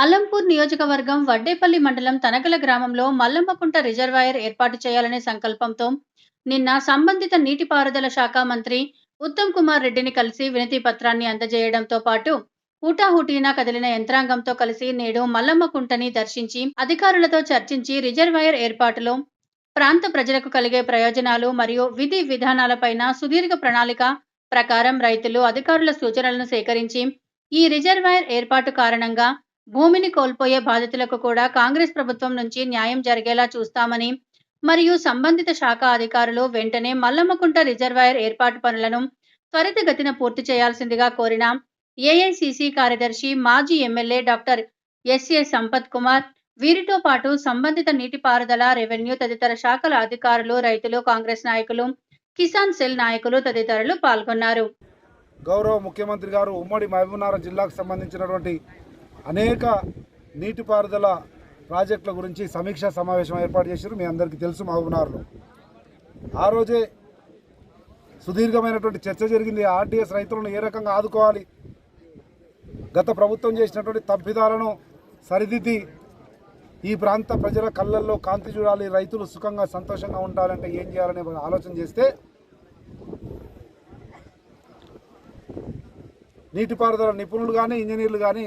అల్లంపూర్ నియోజకవర్గం వడ్డేపల్లి మండలం తనగల గ్రామంలో మల్లమ్మకుంట రిజర్వాయర్ ఏర్పాటు చేయాలనే సంకల్పంతో నిన్న సంబంధిత నీటిపారుదల శాఖ మంత్రి ఉత్తమ్ కుమార్ రెడ్డిని కలిసి వినతి పత్రాన్ని అందజేయడంతో పాటు హూటాహూటీన కదిలిన యంత్రాంగంతో కలిసి నేడు మల్లమ్మకుంటని దర్శించి అధికారులతో చర్చించి రిజర్వాయర్ ఏర్పాటులో ప్రాంత ప్రజలకు కలిగే ప్రయోజనాలు మరియు విధి విధానాలపైన సుదీర్ఘ ప్రణాళిక ప్రకారం రైతులు అధికారుల సూచనలను సేకరించి ఈ రిజర్వాయర్ ఏర్పాటు కారణంగా భూమిని కోల్పోయే బాధితులకు కూడా కాంగ్రెస్ ప్రభుత్వం నుంచి న్యాయం జరిగేలా చూస్తామని మరియు సంబంధిత శాఖ అధికారులు వెంటనే మల్లమ్మకుంట రిజర్వాయర్ ఏర్పాటు పనులను త్వరితగతిన పూర్తి చేయాల్సిందిగా కోరిన ఏఐసిసి కార్యదర్శి మాజీ MLA doctor S A Sampath Kumar వీరితో పాటు సంబంధిత నీటిపారుదల రెవెన్యూ తదితర శాఖల అధికారులు రైతులు కాంగ్రెస్ నాయకులు కిసాన్ సెల్ నాయకులు తదితరులు పాల్గొన్నారు. గౌరవ ముఖ్యమంత్రి గారు ఉమ్మడి మహబూబ్నగర్ జిల్లాకు సంబంధించినటువంటి అనేక నీటిపారుదల ప్రాజెక్టుల గురించి సమీక్షా సమావేశం ఏర్పాటు చేశారు. మీ అందరికీ తెలుసు మహబూబ్నగర్లో ఆ రోజే సుదీర్ఘమైనటువంటి చర్చ జరిగింది. ఆర్డీఎస్ రైతులను ఏ రకంగా ఆదుకోవాలి? గత ప్రభుత్వం చేసినటువంటి తప్పిదాలను సరిదిద్ది ఈ ప్రాంత ప్రజల కళ్ళల్లో కాంతి చూడాలి. రైతులు సుఖంగా సంతోషంగా ఉండాలంటే ఏం చేయాలనే ఆలోచన చేస్తే నీటిపారుదల నిపుణులు కానీ ఇంజనీర్లు కానీ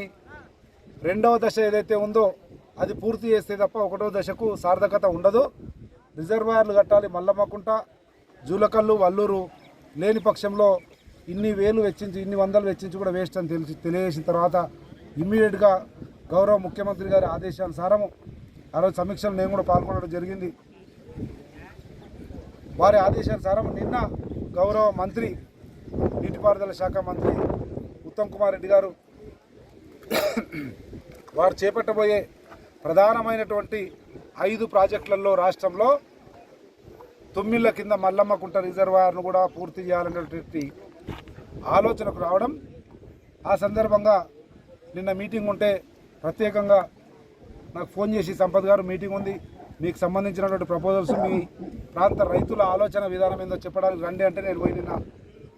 రెండవ దశ ఏదైతే ఉందో అది పూర్తి చేస్తే తప్ప ఒకటో దశకు సార్థకత ఉండదు. రిజర్వాయర్లు కట్టాలి మల్లమ్మకుంట జూలకల్లు వల్లూరు లేని పక్షంలో ఇన్ని వేలు వెచ్చించి ఇన్ని వందలు వెచ్చించి కూడా వేస్ట్ అని తెలిసి తెలియజేసిన తర్వాత ఇమ్మీడియట్గా గౌరవ ముఖ్యమంత్రి గారి ఆదేశానుసారము ఆ రోజు సమీక్షలు నేను కూడా పాల్గొనడం జరిగింది. వారి ఆదేశానుసారం నిన్న గౌరవ మంత్రి నీటిపారుదల శాఖ మంత్రి ఉత్తమ్ కుమార్ రెడ్డి గారు వారు చేపట్టబోయే ప్రధానమైనటువంటి ఐదు ప్రాజెక్టులలో రాష్ట్రంలో తొమ్మిళ్ళ కింద మల్లమ్మకుంట రిజర్వాయర్ను కూడా పూర్తి చేయాలనేటువంటి ఆలోచనకు రావడం ఆ సందర్భంగా నిన్న మీటింగ్ ఉంటే ప్రత్యేకంగా నాకు ఫోన్ చేసి సంపత్ గారు మీటింగ్ ఉంది. మీకు సంబంధించినటువంటి ప్రపోజల్స్ మీ ప్రాంత రైతుల ఆలోచన విధానం ఏందో చెప్పడానికి రండి అంటే నేను పోయి నిన్న